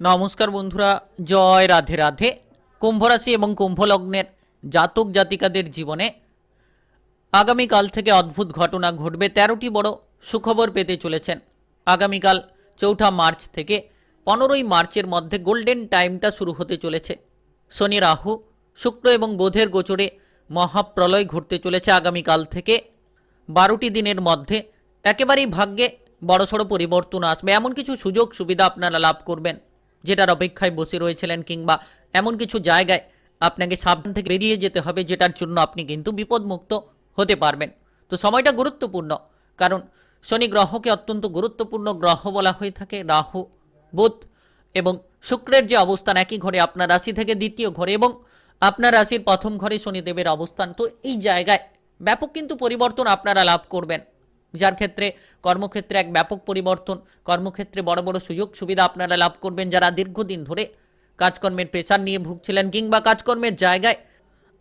নমস্কার বন্ধুরা, জয় রাধে রাধে। কুম্ভরাশি এবং কুম্ভলগ্নের জাতক জাতিকাদের জীবনে আগামীকাল থেকে অদ্ভুত ঘটনা ঘটবে। তেরোটি বড় সুখবর পেতে চলেছেন। আগামীকাল চৌঠা মার্চ থেকে পনেরোই মার্চের মধ্যে গোল্ডেন টাইমটা শুরু হতে চলেছে। শনি, রাহু, শুক্র এবং বোধের গোচরে মহাপ্রলয় ঘটতে চলেছে আগামীকাল থেকে। বারোটি দিনের মধ্যে একেবারেই ভাগ্যে বড়সড় পরিবর্তন আসবে। এমন কিছু সুযোগ সুবিধা আপনারা লাভ করবেন। যেটার অপেক্ষায় বসে রয়েছিলেন কিংবা এমন কিছু জায়গায় আপনাকে সাবধান থেকে বেরিয়ে যেতে হবে, যেটার জন্য আপনি কিন্তু বিপদমুক্ত হতে পারবেন। তো সময়টা গুরুত্বপূর্ণ, কারণ শনি গ্রহকে অত্যন্ত গুরুত্বপূর্ণ গ্রহ বলা হয়ে থাকে, রাহু, বুধ এবং শুক্রের যে অবস্থান, একই ঘরে আপনার রাশি থেকে দ্বিতীয় ঘরে এবং আপনার রাশির প্রথম ঘরে শনিদেবের অবস্থান। তো এই জায়গায় ব্যাপক কিন্তু পরিবর্তন আপনারা লাভ করবেন। যার ক্ষেত্রে কর্মক্ষেত্রে এক ব্যাপক পরিবর্তন, কর্মক্ষেত্রে বড় বড় সুযোগ সুবিধা আপনারা লাভ করবেন যারা দীর্ঘদিন ধরে কাজকর্মের প্রেশার নিয়ে ভুগছিলেন কিংবা কাজকর্মের জায়গায়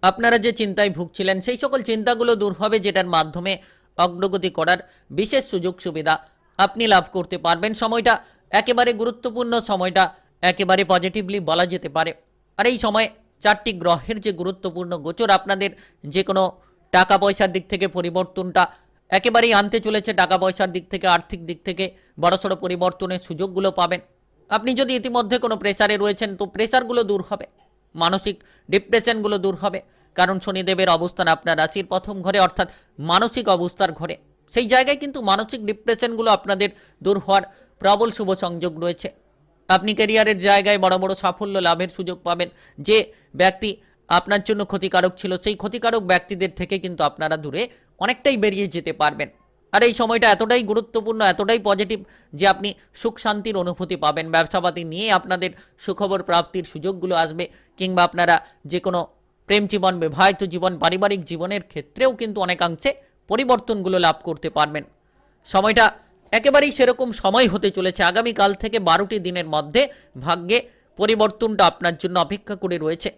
আপনারা যে চিন্তায় ভুগছিলেন, সেই সকল চিন্তাগুলো দূর হবে যেটার মাধ্যমে অগ্রগতি করার বিশেষ সুযোগ সুবিধা আপনি লাভ করতে পারবেন। সময়টা একেবারে গুরুত্বপূর্ণ, সময়টা একেবারে পজিটিভলি বলা যেতে পারে। আর এই সময় চারটি গ্রহের যে গুরুত্বপূর্ণ গোচর, আপনাদের যে কোনো টাকা পয়সার দিক থেকে পরিবর্তনটা একেবারেই আনতে চলেছে টাকা পয়সার দিক থেকে, আর্থিক দিক থেকে বড়সড় পরিবর্তনের সুযোগগুলো পাবেন। আপনি যদি ইতিমধ্যে কোনো প্রেসারে রয়েছেন, তো প্রেসারগুলো দূর হবে, মানসিক ডিপ্রেশনগুলো দূর হবে। কারণ শনিদেবের অবস্থান আপনার রাশির প্রথম ঘরে, অর্থাৎ মানসিক অবস্থার ঘরে। সেই জায়গায় কিন্তু মানসিক ডিপ্রেশনগুলো আপনাদের দূর হওয়ার প্রবল শুভ সংযোগ রয়েছে। আপনি ক্যারিয়ারের জায়গায় বড় বড় সাফল্য লাভের সুযোগ পাবেন। যে ব্যক্তি আপনার জন্য ক্ষতিকারক ছিল, সেই ক্ষতিকারক ব্যক্তিদের থেকে কিন্তু আপনারা দূরে অনেকটাই বেরিয়ে যেতে পারবেন। আর এই সময়টা এতটাই গুরুত্বপূর্ণ, এতটাই পজিটিভ যে আপনি সুখ শান্তির অনুভূতি পাবেন। ব্যবসাপাতি নিয়ে আপনাদের সুখবর প্রাপ্তির সুযোগগুলো আসবে কিংবা আপনারা যে কোনো প্রেম জীবন, বিবাহিত জীবন, পারিবারিক জীবনের ক্ষেত্রেও কিন্তু অনেকাংশে পরিবর্তনগুলো লাভ করতে পারবেন। সময়টা একেবারেই সেরকম সময় হতে চলেছে। আগামীকাল থেকে বারোটি দিনের মধ্যে ভাগ্যে পরিবর্তনটা আপনার জন্য অপেক্ষা করে রয়েছে।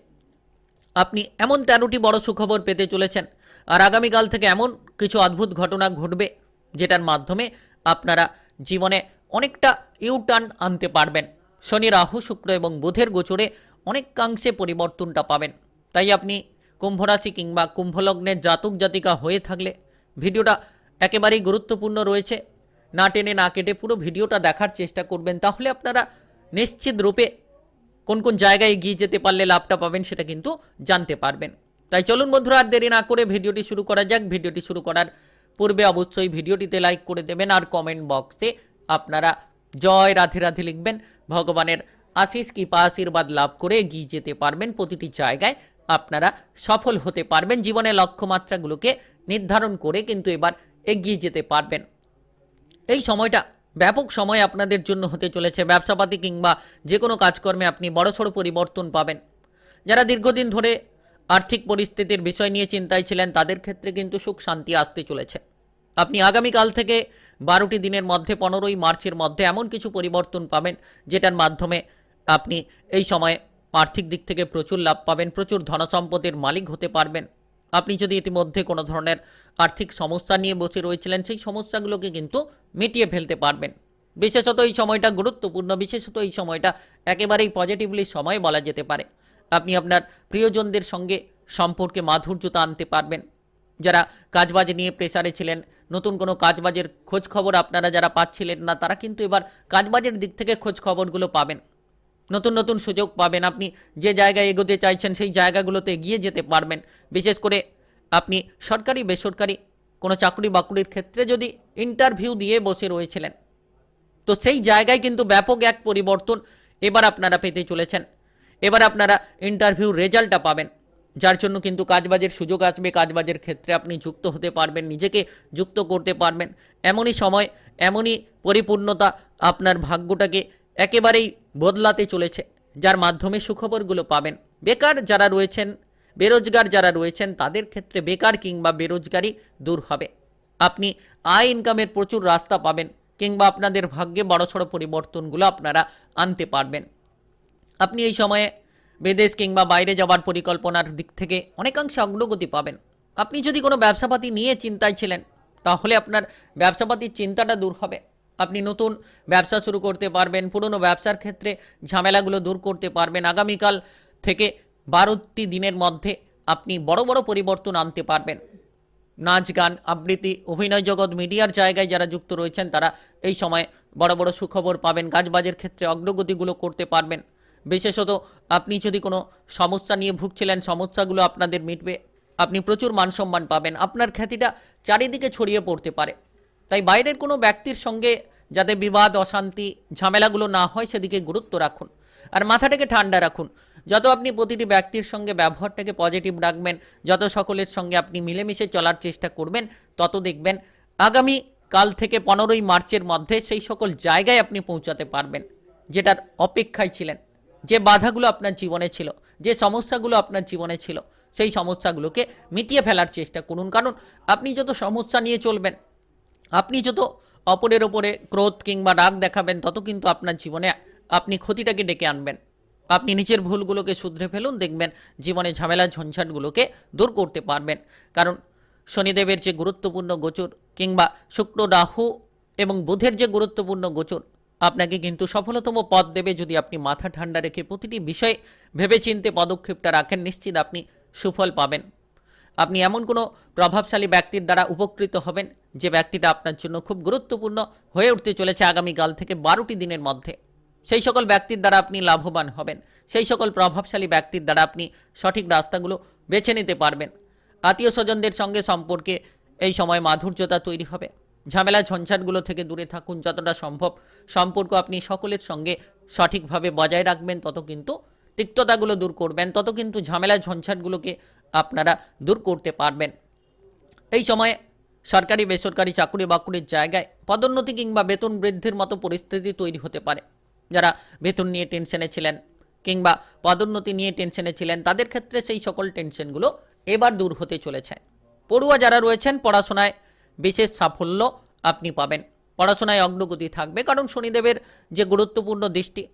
আপনি এমন তেরোটি বড় সুখবর পেতে চলেছেন। আর আগামীকাল থেকে এমন কিছু অদ্ভুত ঘটনা ঘটবে, যেটার মাধ্যমে আপনারা জীবনে অনেকটা ইউটার্ন আনতে পারবেন। শনি, রাহু, শুক্র এবং বুধের গোচরে অনেকাংশে পরিবর্তনটা পাবেন। তাই আপনি কুম্ভরাশি কিংবা কুম্ভলগ্নের জাতক জাতিকা হয়ে থাকলে ভিডিওটা একেবারেই গুরুত্বপূর্ণ রয়েছে। না টেনে না কেটে পুরো ভিডিওটা দেখার চেষ্টা করবেন, তাহলে আপনারা নিশ্চিত রূপে কোন কোন জায়গায় এগিয়ে যেতে পারলে লাভটা পাবেন সেটা কিন্তু জানতে পারবেন। তাই চলুন বন্ধুরা, আর দেরি না করে ভিডিওটি শুরু করা যাক। ভিডিওটি শুরু করার পূর্বে অবশ্যই ভিডিওটিতে লাইক করে দেবেন আর কমেন্ট বক্সে আপনারা জয় রাধে রাধে লিখবেন। ভগবানের আশিস কৃপা, আশীর্বাদ লাভ করে এগিয়ে যেতে পারবেন। প্রতিটি জায়গায় আপনারা সফল হতে পারবেন। জীবনের লক্ষ্যমাত্রাগুলোকে নির্ধারণ করে কিন্তু এবার এগিয়ে যেতে পারবেন। এই সময়টা ব্যাপক সময় আপনাদের জন্য হতে চলেছে ব্যবসাপাতি কিংবা যে কোনো কাজকর্মে আপনি বড়সড় পরিবর্তন পাবেন। যারা দীর্ঘদিন ধরে আর্থিক পরিস্থিতির বিষয় নিয়ে চিন্তায় ছিলেন, তাদের ক্ষেত্রে কিন্তু সুখ শান্তি আসতে চলেছে। আপনি আগামীকাল থেকে বারোটি দিনের মধ্যে, পনেরোই মার্চের মধ্যে এমন কিছু পরিবর্তন পাবেন, যেটার মাধ্যমে আপনি এই সময়ে আর্থিক দিক থেকে প্রচুর লাভ পাবেন, প্রচুর ধনসম্পদের মালিক হতে পারবেন। আপনি যদি ইতিমধ্যে কোনো ধরনের আর্থিক সমস্যা নিয়ে বসে রয়েছিলেন, সেই সমস্যাগুলোকে কিন্তু মিটিয়ে ফেলতে পারবেন। বিশেষত এই সময়টা গুরুত্বপূর্ণ, বিশেষত এই সময়টা একেবারেই পজিটিভলি সময় বলা যেতে পারে। আপনি আপনার প্রিয়জনদের সঙ্গে সম্পর্কে মাধুর্যতা আনতে পারবেন। যারা কাজবাজ নিয়ে প্রেসারে ছিলেন, নতুন কোনো কাজবাজের খোঁজ খবর আপনারা যারা পাচ্ছিলেন না, তারা কিন্তু এবার কাজবাজের দিক থেকে খোঁজ খবরগুলো পাবেন। নতুন নতুন সুযোগ পাবেন। আপনি যে জায়গায় এগোতে চাইছেন, সেই জায়গাগুলোতে এগিয়ে যেতে পারবেন। বিশেষ করে আপনি সরকারি, বেসরকারি কোনো চাকরি বাকরির ক্ষেত্রে যদি ইন্টারভিউ দিয়ে বসে রয়েছিলেন, তো সেই জায়গায় কিন্তু ব্যাপক এক পরিবর্তন এবার আপনারা পেতে চলেছেন। এবার আপনারা ইন্টারভিউ রেজাল্টটা পাবেন, যার জন্য কিন্তু কাজবাজের সুযোগ আসবে। কাজবাজের ক্ষেত্রে আপনি যুক্ত হতে পারবেন, নিজেকে যুক্ত করতে পারবেন। এমনই সময়, এমনই পরিপূর্ণতা আপনার ভাগ্যটাকে একেবারেই বদলাতে চলেছে, যার মাধ্যমে সুখবরগুলো পাবেন। বেকার যারা রয়েছেন, বেরোজগার যারা রয়েছেন, তাদের ক্ষেত্রে বেকার কিংবা বেরোজগারি দূর হবে। আপনি আয় ইনকামের প্রচুর রাস্তা পাবেন, কিংবা আপনাদের ভাগ্যে বড়সড় পরিবর্তনগুলো আপনারা আনতে পারবেন। আপনি এই সময়ে বিদেশ কিংবা বাইরে যাওয়ার পরিকল্পনার দিক থেকে অনেকাংশে অগ্রগতি পাবেন। আপনি যদি কোনো ব্যবসাপাতি নিয়ে চিন্তায় ছিলেন, তাহলে আপনার ব্যবসাপাতির চিন্তাটা দূর হবে। আপনি নতুন ব্যবসা শুরু করতে পারবেন, পুরনো ব্যবসার ক্ষেত্রে ঝামেলাগুলো দূর করতে পারবেন। আগামীকাল থেকে বারোটি দিনের মধ্যে আপনি বড় বড় পরিবর্তন আনতে পারবেন। নাচ, গান, আবৃত্তি, অভিনয় জগৎ, মিডিয়ার জায়গায় যারা যুক্ত রয়েছেন, তারা এই সময় বড় বড় সুখবর পাবেন কাজবাজের ক্ষেত্রে অগ্রগতিগুলো করতে পারবেন। বিশেষত আপনি যদি কোনো সমস্যা নিয়ে ভুগছিলেন, সমস্যাগুলো আপনাদের মিটবে, আপনি প্রচুর মান সম্মান পাবেন। আপনার খ্যাতিটা চারিদিকে ছড়িয়ে পড়তে পারে। তাই বাইরের কোনো ব্যক্তির সঙ্গে যাতে বিবাদ, অশান্তি, ঝামেলাগুলো না হয় সেদিকে গুরুত্ব রাখুন। আর মাথাটাকে ঠান্ডা রাখুন। যত আপনি প্রতিটি ব্যক্তির সঙ্গে ব্যবহারটাকে পজিটিভ রাখবেন, যত সকলের সঙ্গে আপনি মিলেমিশে চলার চেষ্টা করবেন, তত দেখবেন আগামী কাল থেকে পনেরোই মার্চের মধ্যে সেই সকল জায়গায় আপনি পৌঁছাতে পারবেন, যেটার অপেক্ষায় ছিলেন। যে বাধাগুলো আপনার জীবনে ছিল, যে সমস্যাগুলো আপনার জীবনে ছিল, সেই সমস্যাগুলোকে মিটিয়ে ফেলার চেষ্টা করুন। কারণ আপনি যত সমস্যা নিয়ে চলবেন আপনি যত অপরের ওপরে ক্রোধ কিংবা রাগ দেখাবেন, তত কিন্তু আপনার জীবনে আপনি ক্ষতিটাকে ডেকে আনবেন। আপনি নিজের ভুলগুলোকে শুধরে ফেলুন, দেখবেন জীবনে ঝামেলা, ঝঞ্ঝাটগুলোকে দূর করতে পারবেন। কারণ শনিদেবের যে গুরুত্বপূর্ণ গোচর কিংবা শুক্র, রাহু এবং বুধের যে গুরুত্বপূর্ণ গোচর, আপনাকে কিন্তু সফলতম পথ দেবে যদি আপনি মাথা ঠান্ডা রেখে প্রতিটি বিষয়ে ভেবেচিন্তে পদক্ষেপটা রাখেন। নিশ্চিত আপনি সুফল পাবেন। আপনি এমন কোনো প্রভাবশালী ব্যক্তির দ্বারা উপকৃত হবেন যে ব্যক্তিটা আপনার জন্য খুব গুরুত্বপূর্ণ হয়ে উঠতে চলেছে আগামীকাল থেকে বারোটি দিনের মধ্যে। সেই সকল ব্যক্তির দ্বারা আপনি লাভবান হবেন। সেই সকল প্রভাবশালী ব্যক্তির দ্বারা আপনি সঠিক রাস্তাগুলো বেছে নিতে পারবেন। আত্মীয় স্বজনদের সঙ্গে সম্পর্কে এই সময় মাধুর্যতা তৈরি হবে। ঝামেলা ঝঞ্ঝাটগুলো থেকে দূরে থাকুন। যতটা সম্ভব সম্পর্ক আপনি সকলের সঙ্গে সঠিকভাবে বজায় রাখবেন, তত কিন্তু তিক্ততাগুলো দূর করবেন, তত কিন্তু ঝামেলা ঝঞ্ঝাটগুলোকে আপনারা দূর করতে পারবেন। এই সময়ে সরকারি, বেসরকারি চাকুরি বাকুরির জায়গায় পদোন্নতি কিংবা বেতন বৃদ্ধির মতো পরিস্থিতি তৈরি হতে পারে। যারা বেতন নিয়ে টেনশনে ছিলেন কিংবা পদোন্নতি নিয়ে টেনশনে ছিলেন, তাদের ক্ষেত্রে সেই সকল টেনশনগুলো এবার দূর হতে চলেছে। পড়ুয়া যারা রয়েছেন, পড়াশোনায় বিশেষ সাফল্য আপনি পাবেন। পড়াশোনায় অগ্রগতি থাকবে, কারণ শনিদেবের যে গুরুত্বপূর্ণ দৃষ্টি,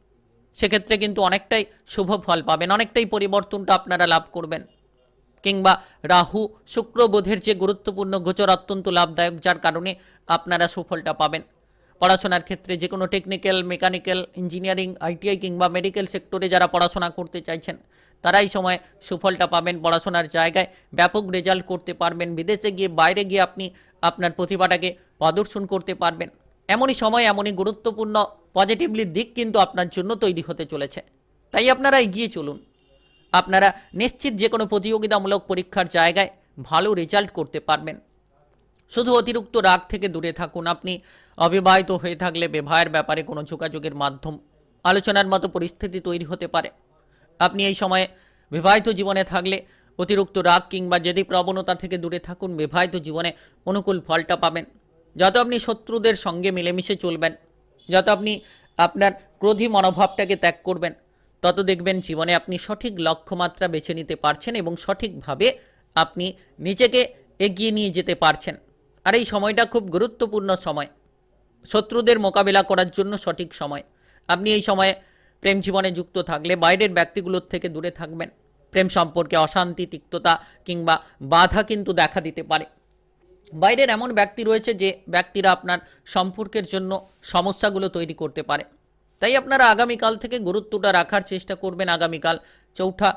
সেক্ষেত্রে কিন্তু অনেকটাই শুভ ফল পাবেন, অনেকটাই পরিবর্তনটা আপনারা লাভ করবেন। কিংবা রাহু শুক্র বোধের যে গুরুত্বপূর্ণ গোচর অত্যন্ত লাভদায়ক, যার কারণে আপনারা সুফলটা পাবেন। পড়াশোনার ক্ষেত্রে যে কোনো টেকনিক্যাল মেকানিক্যাল ইঞ্জিনিয়ারিং আইটিআই কিংবা মেডিকেল সেক্টরে যারা পড়াশোনা করতে চাইছেন তারা এই সময় সুফলটা পাবেন। পড়াশোনার জায়গায় ব্যাপক রেজাল্ট করতে পারবেন। বিদেশে গিয়ে, বাইরে গিয়ে আপনি আপনার প্রতিভাটাকে প্রদর্শন করতে পারবেন। এমনই সময়, এমনই গুরুত্বপূর্ণ পজিটিভলি দিক কিন্তু আপনার জন্য তৈরি হতে চলেছে। তাই আপনারা এগিয়ে চলুন। আপনারা নিশ্চিত যে কোনো প্রতিযোগিতামূলক পরীক্ষার জায়গায় ভালো রেজাল্ট করতে পারবেন। শুধু অতিরিক্ত রাগ থেকে দূরে থাকুন। আপনি অবিবাহিত হয়ে থাকলে বিবাহের ব্যাপারে কোনো যোগাযোগের মাধ্যম, আলোচনার মতো পরিস্থিতি তৈরি হতে পারে। আপনি এই সময়ে বিবাহিত জীবনে থাকলে অতিরিক্ত রাগ কিংবা যদি প্রবণতা থেকে দূরে থাকুন, বিবাহিত জীবনে অনুকূল ফলটা পাবেন। যত আপনি শত্রুদের সঙ্গে মিলেমিশে চলবেন, যত আপনি আপনার ক্রোধী মনোভাবটাকে ত্যাগ করবেন তত দেখবেন জীবনে আপনি সঠিক লক্ষ্যমাত্রা বেছে নিতে পারছেন এবং সঠিকভাবে আপনি নিজেকে এগিয়ে নিয়ে যেতে পারছেন। আর এই সময়টা খুব গুরুত্বপূর্ণ সময়। শত্রুদের মোকাবিলা করার জন্য সঠিক সময়। আপনি এই সময়ে প্রেম জীবনে যুক্ত থাকলে বাইরের ব্যক্তিগুলোর থেকে দূরে থাকবেন। প্রেম সম্পর্কে অশান্তি, তিক্ততা কিংবা বাধা কিন্তু দেখা দিতে পারে। বাইরের এমন ব্যক্তি রয়েছে যে ব্যক্তিরা আপনার সম্পর্কের জন্য সমস্যাগুলো তৈরি করতে পারে। তাই আপনারা আগামীকাল থেকে গুরুত্বটা রাখার চেষ্টা করবেন আগামীকাল চৌঠা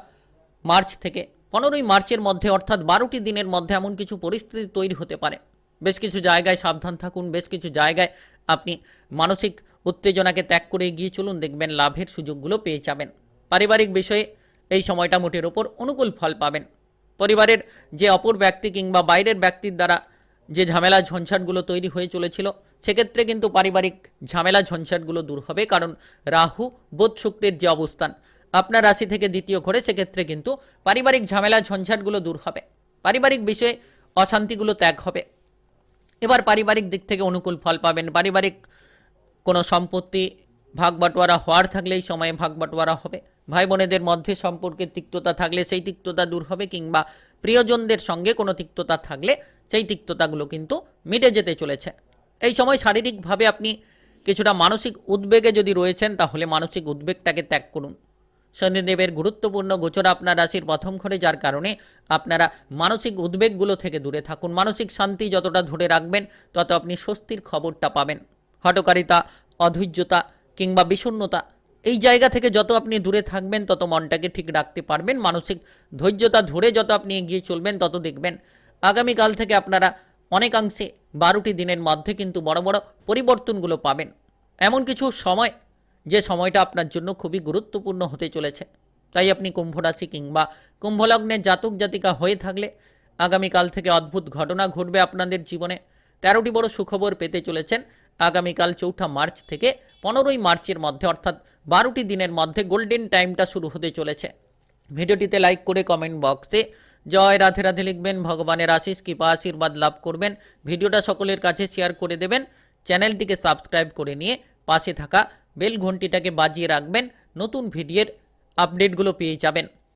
মার্চ থেকে। পনেরোই মার্চের মধ্যে অর্থাৎ বারোটি দিনের মধ্যে এমন কিছু পরিস্থিতি তৈরি হতে পারে। বেশ কিছু জায়গায় সাবধান থাকুন, বেশ কিছু জায়গায় আপনি মানসিক উত্তেজনাকে ত্যাগ করে এগিয়ে চলুন, দেখবেন লাভের সুযোগগুলো পেয়ে যাবেন। পারিবারিক বিষয়ে এই সময়টা মোটের ওপর অনুকূল ফল পাবেন। পরিবারের যে অপর ব্যক্তি কিংবা বাইরের ব্যক্তির দ্বারা যে ঝামেলা ঝঞ্ঝাটগুলো তৈরি হয়ে চলেছিল সেক্ষেত্রে কিন্তু পারিবারিক ঝামেলা ঝঞ্ঝাটগুলো দূর হবে, কারণ রাহু, বোধ শুক্রের যে অবস্থান, আপনার রাশি থেকে দ্বিতীয় ঘরে, সেক্ষেত্রে কিন্তু পারিবারিক ঝামেলা ঝঞ্ঝাটগুলো দূর হবে। পারিবারিক বিষয়ে অশান্তিগুলো ত্যাগ হবে। এবার পারিবারিক দিক থেকে অনুকূল ফল পাবেন। পারিবারিক কোনো সম্পত্তি ভাগ বাটোয়ারা হওয়ার থাকলে এই সময়ে ভাগ বাটোয়ারা হবে। ভাই বোনেদের মধ্যে সম্পর্কের তিক্ততা থাকলে সেই তিক্ততা দূর হবে, কিংবা প্রিয়জনদের সঙ্গে কোনো তিক্ততা থাকলে সেই তিক্ততাগুলো কিন্তু মিটে যেতে চলেছে। এই সময় শারীরিকভাবে আপনি কিছুটা মানসিক উদ্বেগে যদি রয়েছেন, তাহলে মানসিক উদ্বেগটাকে ত্যাগ করুন। শনিদেবের গুরুত্বপূর্ণ গোচর আপনার রাশির প্রথম ঘরে যার কারণে আপনারা মানসিক উদ্বেগগুলো থেকে দূরে থাকুন। মানসিক শান্তি যতটা ধরে রাখবেন, তত আপনি স্বস্তির খবরটা পাবেন। হটকারিতা অধৈর্যতা কিংবা বিষণ্ণতা, এই জায়গা থেকে যত আপনি দূরে থাকবেন, তত মনটাকে ঠিক রাখতে পারবেন। মানসিক ধৈর্যতা ধরে যত আপনি এগিয়ে চলবেন, তত দেখবেন। আগামীকাল থেকে আপনারা অনেকাংশে বারোটি দিনের মধ্যে কিন্তু বড় বড় পরিবর্তনগুলো পাবেন। এমন কিছু সময়, যে সময়টা আপনার জন্য খুবই গুরুত্বপূর্ণ হতে চলেছে। তাই আপনি কুম্ভ রাশি কিংবা কুম্ভলগ্নের জাতক জাতিকা হয়ে থাকলে আগামীকাল থেকে অদ্ভুত ঘটনা ঘটবে আপনাদের জীবনে। তেরোটি বড় সুখবর পেতে চলেছেন আগামীকাল চৌঠা মার্চ থেকে পনেরোই মার্চের মধ্যে, অর্থাৎ বারোটি দিনের মধ্যে গোল্ডেন টাইমটা শুরু হতে চলেছে। ভিডিওটিতে লাইক করে কমেন্ট বক্সে জয় রাধে রাধে লিখবেন, ভগবানের আশিস কৃপা, আশীর্বাদ লাভ করবেন। ভিডিওটা সকলের কাছে শেয়ার করে দেবেন। চ্যানেলটিকে সাবস্ক্রাইব করে নিয়ে পাশে থাকা বেল ঘন্টিটাকে বাজিয়ে রাখবেন। নতুন ভিডিওর আপডেটগুলো পেয়ে যাবেন।